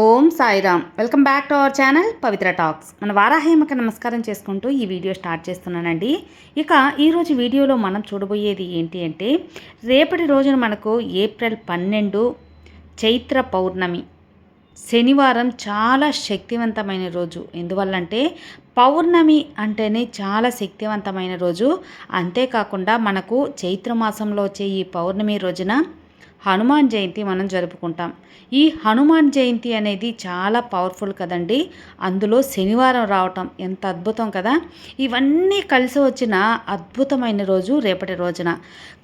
Om Sairam. Welcome back to our channel Pavitra talks. మన వారాహేమకి నమస్కారం చేసుకుంటూ ఈ వీడియో స్టార్ట్ చేస్తున్నానండి. ఇక ఈరోజు వీడియోలో మనం చూడబోయేది ఏంటి అంటే రేపటి రోజున మనకు ఏప్రిల్ పన్నెండు చైత్ర పౌర్ణమి. శనివారం చాలా శక్తివంతమైన రోజు. ఎందువల్లంటే పౌర్ణమి అంటేనే చాలా శక్తివంతమైన రోజు. అంతేకాకుండా మనకు చైత్ర మాసంలో వచ్చే ఈ పౌర్ణమి రోజున హనుమాన్ జయంతి మనం జరుపుకుంటాం. ఈ హనుమాన్ జయంతి అనేది చాలా పవర్ఫుల్ కదండి. అందులో శనివారం రావటం ఎంత అద్భుతం కదా. ఇవన్నీ కలిసి వచ్చిన అద్భుతమైన రోజు రేపటి రోజున.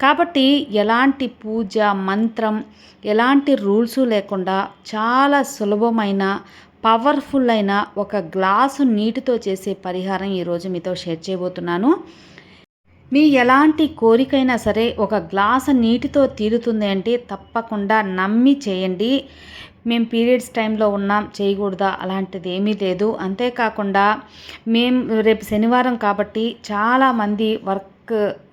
కాబట్టి ఎలాంటి పూజ మంత్రం ఎలాంటి రూల్స్ లేకుండా చాలా సులభమైన పవర్ఫుల్ అయిన ఒక గ్లాసు నీటితో చేసే పరిహారం ఈరోజు మీతో షేర్ చేయబోతున్నాను. మీ ఎలాంటి కోరికైనా సరే ఒక గ్లాసు నీటితో తీరుతుంది అంటే తప్పకుండా నమ్మి చేయండి. మేము పీరియడ్స్ టైంలో ఉన్నాం చేయకూడదా? అలాంటిది ఏమీ లేదు. అంతేకాకుండా మేము రేపు శనివారం కాబట్టి చాలామంది వర్క్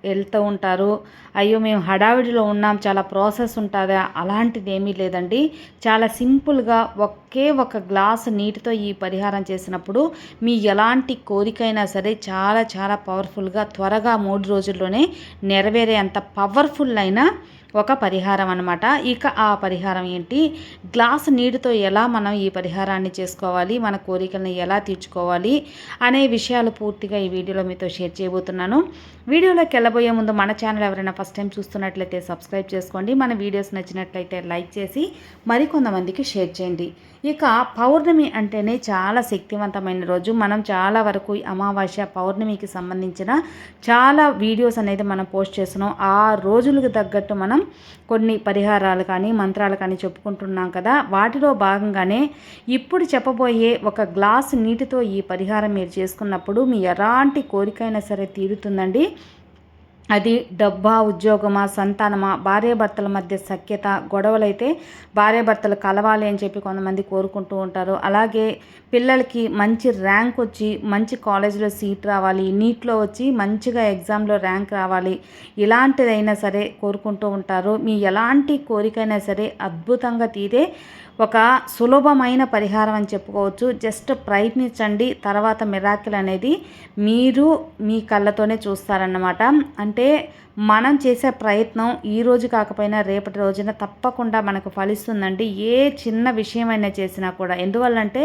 వెళ్తూ ఉంటారు. అయ్యో మేము హడావిడిలో ఉన్నాం చాలా ప్రాసెస్ ఉంటుందా? అలాంటిది ఏమీ లేదండి. చాలా సింపుల్గా ఒకే ఒక గ్లాస్ నీటితో ఈ పరిహారం చేసినప్పుడు మీ ఎలాంటి కోరికైనా సరే చాలా చాలా పవర్ఫుల్గా త్వరగా మూడు రోజుల్లోనే నెరవేరే అంత పవర్ఫుల్ అయిన ఒక పరిహారం అనమాట ఇక ఆ పరిహారం ఏంటి? గ్లాస్ నీటితో ఎలా మనం ఈ పరిహారాన్ని చేసుకోవాలి? మన కోరికలను ఎలా తీర్చుకోవాలి? అనే విషయాలు పూర్తిగా ఈ వీడియోలో మీతో షేర్ చేయబోతున్నాను. వీడియోలోకి వెళ్ళబోయే ముందు మన ఛానల్ ఎవరైనా ఫస్ట్ టైం చూస్తున్నట్లయితే సబ్స్క్రైబ్ చేసుకోండి. మన వీడియోస్ నచ్చినట్లయితే లైక్ చేసి మరికొంతమందికి షేర్ చేయండి. ఇక పౌర్ణమి అంటేనే చాలా శక్తివంతమైన రోజు. మనం చాలా వరకు అమావాస్య పౌర్ణమికి సంబంధించిన చాలా వీడియోస్ అనేది మనం పోస్ట్ చేస్తున్నాం. ఆ రోజులకు తగ్గట్టు మనం కొన్ని పరిహారాలు కానీ మంత్రాలు కానీ చెప్పుకుంటున్నాం కదా. వాటిలో భాగంగానే ఇప్పుడు చెప్పబోయే ఒక గ్లాస్ నీటితో ఈ పరిహారం మీరు చేసుకున్నప్పుడు మీ ఎలాంటి కోరికైనా సరే తీరుతుందండి. అది డబ్బా ఉద్యోగమా సంతానమా భార్యాభర్తల మధ్య సఖ్యత గొడవలైతే భార్యాభర్తలు కలవాలి అని చెప్పి కొంతమంది కోరుకుంటూ ఉంటారు. అలాగే పిల్లలకి మంచి ర్యాంక్ వచ్చి మంచి కాలేజీలో సీట్ రావాలి నీట్లో వచ్చి మంచిగా ఎగ్జామ్లో ర్యాంక్ రావాలి ఇలాంటిదైనా సరే కోరుకుంటూ ఉంటారు. మీ ఎలాంటి కోరికైనా సరే అద్భుతంగా తీరే ఒక సులభమైన పరిహారం అని చెప్పుకోవచ్చు. జస్ట్ ప్రయత్నించండి. తర్వాత మిరాకిల్ అనేది మీరు మీ కళ్ళతోనే చూస్తారన్నమాట. అంటే మనం చేసే ప్రయత్నం ఈ రోజు కాకపోయినా రేపటి రోజున తప్పకుండా మనకు ఫలిస్తుందండి. ఏ చిన్న విషయమైనా చేసినా కూడా. ఎందువల్లంటే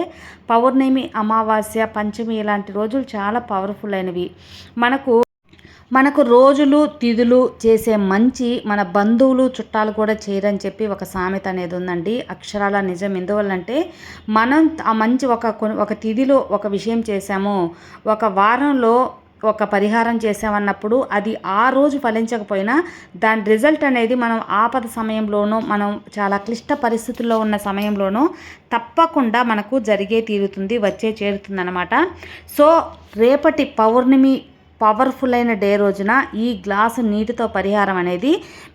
పౌర్ణమి అమావాస్య పంచమి ఇలాంటి రోజులు చాలా పవర్ఫుల్ అయినవి. మనకు మనకు రోజులు తిథులు చేసే మంచి మన బంధువులు చుట్టాలు కూడా చేయరని చెప్పి ఒక సామెత అనేది ఉందండి. అక్షరాల నిజం ఎందువల్లంటే మనం ఆ మంచి ఒక ఒక తిథిలో ఒక విషయం చేశాము ఒక వారంలో ఒక పరిహారం చేసామన్నప్పుడు అది ఆ రోజు ఫలించకపోయినా దాని రిజల్ట్ అనేది మనం ఆపద సమయంలోనూ మనం చాలా క్లిష్ట పరిస్థితుల్లో ఉన్న సమయంలోనూ తప్పకుండా మనకు జరిగే తీరుతుంది వచ్చే చేరుతుంది అనమాట సో రేపటి పౌర్ణమి పవర్ఫుల్ అయిన డే రోజున ఈ గ్లాసు నీటితో పరిహారం అనేది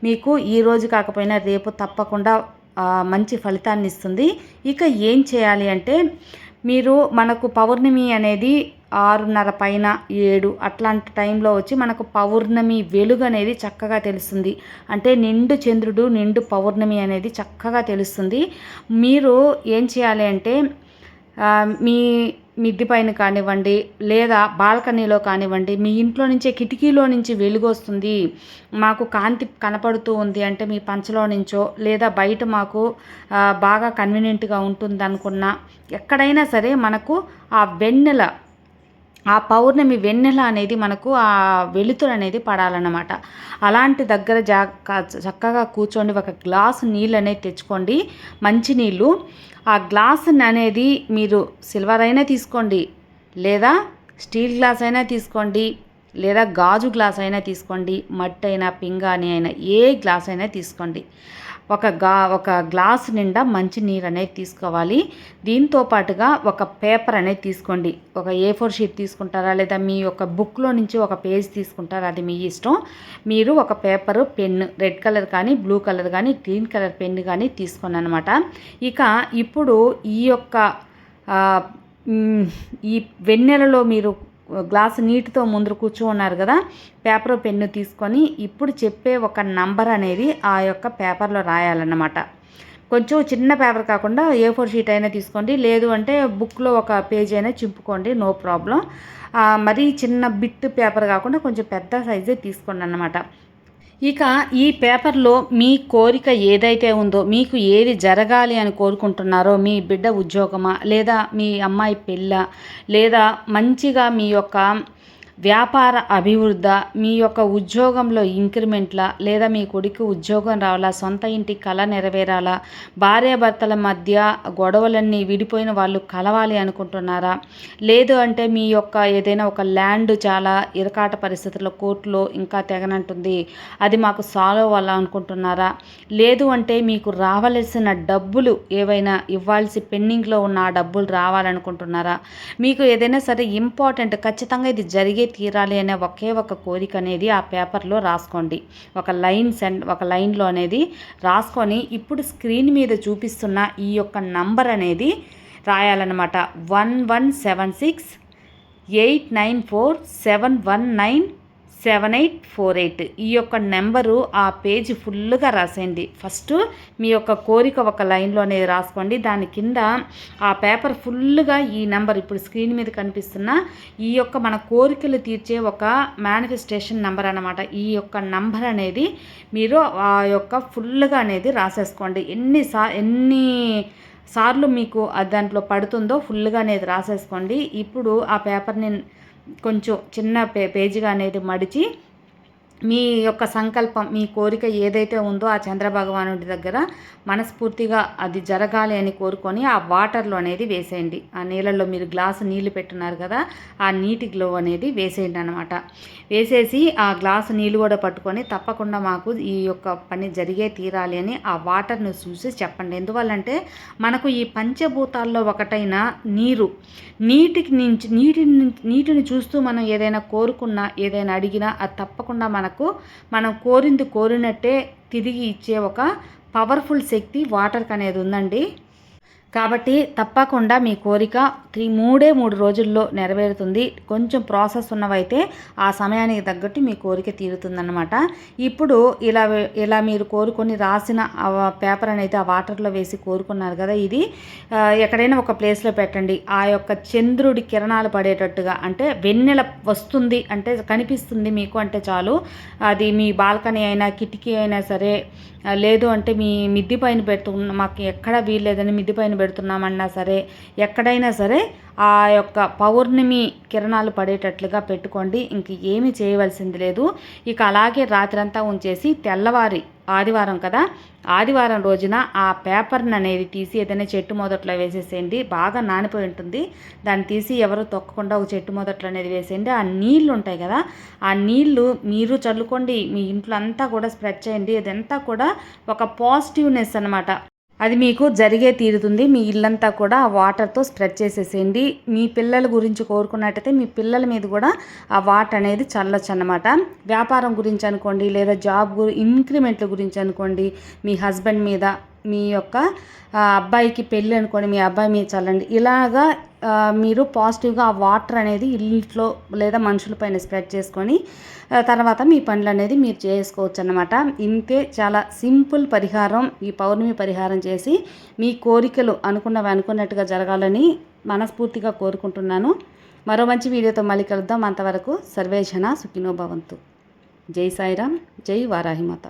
మీకు ఈ రోజు కాకపోయినా రేపు తప్పకుండా మంచి ఫలితాన్ని ఇస్తుంది. ఇక ఏం చేయాలి అంటే మీరు మనకు పౌర్ణమి అనేది ఆరున్నర పైన ఏడు అట్లాంటి టైంలో వచ్చి మనకు పౌర్ణమి వెలుగు అనేది చక్కగా తెలుస్తుంది. అంటే నిండు చంద్రుడు నిండు పౌర్ణమి అనేది చక్కగా తెలుస్తుంది. మీరు ఏం చేయాలి అంటే మీ మిద్ది పైన కానివ్వండి లేదా బాల్కనీలో కానివ్వండి మీ ఇంట్లో నుంచే కిటికీలో నుంచి వెలుగొస్తుంది. మాకు కాంతి కనపడుతూ ఉంది అంటే మీ పంచలో నుంచో లేదా బయట మాకు బాగా కన్వీనియంట్గా ఉంటుంది అనుకున్న ఎక్కడైనా సరే మనకు ఆ వెన్నెల ఆ పౌర్ణమి వెన్నెల అనేది మనకు ఆ వెలుతురు అనేది పడాలన్నమాట. అలాంటి దగ్గర జా చక్కగా కూర్చోండి ఒక గ్లాసు నీళ్ళు అనేది తెచ్చుకోండి. మంచినీళ్ళు ఆ గ్లాస్ అనేది మీరు సిల్వర్ అయినా తీసుకోండి లేదా స్టీల్ గ్లాస్ అయినా తీసుకోండి లేదా గాజు గ్లాస్ అయినా తీసుకోండి మట్టి అయినా పింగాని అయినా ఏ గ్లాస్ అయినా తీసుకోండి. ఒక గా ఒక గ్లాస్ నిండా మంచి నీరు అనేది తీసుకోవాలి. దీంతో పాటుగా ఒక పేపర్ అనేది తీసుకోండి. ఒక ఏ ఫోర్ షీట్ తీసుకుంటారా? లేదా మీ యొక్క బుక్లో నుంచి ఒక పేజ్ తీసుకుంటారా? అది మీ ఇష్టం. మీరు ఒక పేపరు పెన్ రెడ్ కలర్ కానీ బ్లూ కలర్ కానీ గ్రీన్ కలర్ పెన్ కానీ తీసుకోండి అనమాట ఇక ఇప్పుడు ఈ యొక్క ఈ వెన్నెలలో మీరు గ్లాసు నీటితో ముందు కూర్చోన్నారు కదా పేపర్ పెన్ను తీసుకొని ఇప్పుడు చెప్పే ఒక నంబర్ అనేది ఆ యొక్క పేపర్లో రాయాలన్నమాట. కొంచెం చిన్న పేపర్ కాకుండా ఏ ఫోర్ షీట్ అయినా తీసుకోండి లేదు అంటే బుక్లో ఒక పేజ్ అయినా చింపుకోండి నో ప్రాబ్లం. మరీ చిన్న బిట్ పేపర్ కాకుండా కొంచెం పెద్ద సైజే తీసుకోండి అన్నమాట. ఇక ఈ పేపర్లో మీ కోరిక ఏదైతే ఉందో మీకు ఏది జరగాలి అని కోరుకుంటున్నారో మీ బిడ్డ ఉద్యోగమా లేదా మీ అమ్మాయి పెళ్ళ లేదా మంచిగా మీ యొక్క వ్యాపార అభివృద్ధ మీ యొక్క ఉద్యోగంలో ఇంక్రిమెంట్ల లేదా మీ కొడుకు ఉద్యోగం రావాలా సొంత ఇంటి కళ నెరవేరాలా భార్యాభర్తల మధ్య గొడవలన్నీ విడిపోయిన వాళ్ళు కలవాలి అనుకుంటున్నారా? లేదు అంటే మీ యొక్క ఏదైనా ఒక ల్యాండ్ చాలా ఇరకాట పరిస్థితుల్లో కోర్టులో ఇంకా తెగనంటుంది. అది మాకు సాల్వ్ అవ్వాలనుకుంటున్నారా? లేదు అంటే మీకు రావలసిన డబ్బులు ఏవైనా ఇవ్వాల్సి పెండింగ్లో ఉన్న ఆ డబ్బులు రావాలనుకుంటున్నారా? మీకు ఏదైనా సరే ఇంపార్టెంట్ ఖచ్చితంగా ఇది జరిగే తీరాలి అనే ఒకే ఒక కోరిక అనేది ఆ పేపర్లో రాసుకోండి. ఒక లైన్ సెండ్ ఒక లైన్లో అనేది రాసుకొని ఇప్పుడు స్క్రీన్ మీద చూపిస్తున్న ఈ యొక్క నంబర్ అనేది రాయాలన్నమాట. One one seven six eight nine four seven one nine seven eight four eight ఈ యొక్క నెంబరు ఆ పేజ్ ఫుల్గా రాసేయండి. ఫస్ట్ మీ యొక్క కోరిక ఒక లైన్లో అనేది రాసుకోండి. దాని కింద ఆ పేపర్ ఫుల్గా ఈ నెంబర్ ఇప్పుడు స్క్రీన్ మీద కనిపిస్తున్న ఈ యొక్క మన కోరికలు తీర్చే ఒక మేనిఫెస్టేషన్ నెంబర్ అనమాట ఈ యొక్క నంబర్ అనేది మీరు ఆ యొక్క ఫుల్గా అనేది రాసేసుకోండి. ఎన్ని సా ఎన్ని సార్లు మీకు దాంట్లో పడుతుందో ఫుల్గా అనేది రాసేసుకోండి. ఇప్పుడు ఆ పేపర్ని కొంచెం చిన్న పే పేజీగా అనేది మడిచి మీ యొక్క సంకల్పం మీ కోరిక ఏదైతే ఉందో ఆ చంద్రభగవానుడి దగ్గర మనస్ఫూర్తిగా అది జరగాలి అని కోరుకొని ఆ వాటర్లో అనేది వేసేయండి. ఆ నీళ్ళల్లో మీరు గ్లాసు నీళ్ళు పెట్టున్నారు కదా ఆ నీటి గ్లో అనేది వేసేయండి అనమాట వేసేసి ఆ గ్లాసు నీళ్ళు కూడా పట్టుకొని తప్పకుండా మాకు ఈ యొక్క పని జరిగే తీరాలి అని ఆ వాటర్ను చూసి చెప్పండి. ఎందువల్లంటే మనకు ఈ పంచభూతాల్లో ఒకటైన నీరు. నీటికి నుంచి నీటిని నీటిని చూస్తూ మనం ఏదైనా కోరుకున్నా ఏదైనా అడిగినా అది తప్పకుండా మనకు మనం కోరింది కోరినట్టే తిరిగి ఇచ్చే ఒక పవర్ఫుల్ శక్తి వాటర్కి అనేది ఉందండి. కాబట్టి తప్పకుండా మీ కోరిక త్రీ మూడే మూడు రోజుల్లో నెరవేరుతుంది. కొంచెం ప్రాసెస్ ఉన్నవైతే ఆ సమయానికి తగ్గట్టు మీ కోరిక తీరుతుందన్నమాట. ఇప్పుడు ఇలా ఇలా మీరు కోరుకొని రాసిన పేపర్ అనేది ఆ వాటర్లో వేసి కోరుకున్నారు కదా ఇది. ఎక్కడైనా ఒక ప్లేస్లో పెట్టండి. ఆ యొక్క చంద్రుడి కిరణాలు పడేటట్టుగా అంటే వెన్నెల వస్తుంది అంటే కనిపిస్తుంది మీకు అంటే చాలు. అది మీ బాల్కనీ అయినా కిటికీ అయినా సరే లేదు అంటే మీ మిద్ది పైన పెడుతు మాకు ఎక్కడ వీల్లేదని మిద్ది పైన పెడుతున్నామన్నా సరే ఎక్కడైనా సరే ఆ యొక్క పౌర్ణమి కిరణాలు పడేటట్లుగా పెట్టుకోండి. ఇంక ఏమి చేయవలసింది లేదు. ఇక అలాగే రాత్రంతా ఉంచేసి తెల్లవారి ఆదివారం కదా ఆదివారం రోజున ఆ పేపర్ని అనేది తీసి ఏదైనా చెట్టు మొదట్లో వేసేసేయండి. బాగా నానిపోయి ఉంటుంది. దాన్ని తీసి ఎవరు తొక్కకుండా ఒక చెట్టు మొదట్లో అనేది వేసేయండి. ఆ నీళ్ళు ఉంటాయి కదా ఆ నీళ్ళు మీరు చల్లుకోండి. మీ ఇంట్లో అంతా కూడా స్ప్రెడ్ చేయండి. ఇదంతా కూడా ఒక పాజిటివ్నెస్ అనమాట అది మీకు జరిగే తీరుతుంది. మీ ఇల్లంతా కూడా ఆ వాటర్తో స్ప్రెడ్ చేసేసేయండి. మీ పిల్లల గురించి కోరుకున్నట్టయితే మీ పిల్లల మీద కూడా ఆ వాటర్ అనేది చల్లొచ్చు అనమాట వ్యాపారం గురించి అనుకోండి లేదా జాబ్ గురి ఇంక్రిమెంట్ల గురించి అనుకోండి మీ హస్బెండ్ మీద మీ యొక్క అబ్బాయికి పెళ్ళి అనుకోండి మీ అబ్బాయి మీద చల్లండి. ఇలాగా మీరు పాజిటివ్గా ఆ వాటర్ అనేది ఇంట్లో లేదా మనుషులపైన స్ప్రెడ్ చేసుకొని తర్వాత మీ పనులు అనేది మీరు చేసుకోవచ్చు అన్నమాట ఇంతే చాలా సింపుల్ పరిహారం ఈ పౌర్ణమి పరిహారం చేసి మీ కోరికలు అనుకున్నవి అనుకున్నట్టుగా జరగాలని మనస్ఫూర్తిగా కోరుకుంటున్నాను. మరో మంచి వీడియోతో మళ్ళీ కలుద్దాం. అంతవరకు సర్వేజన సుఖినో భవంతు. జై సాయిరామ్ జై వారాహిమాత.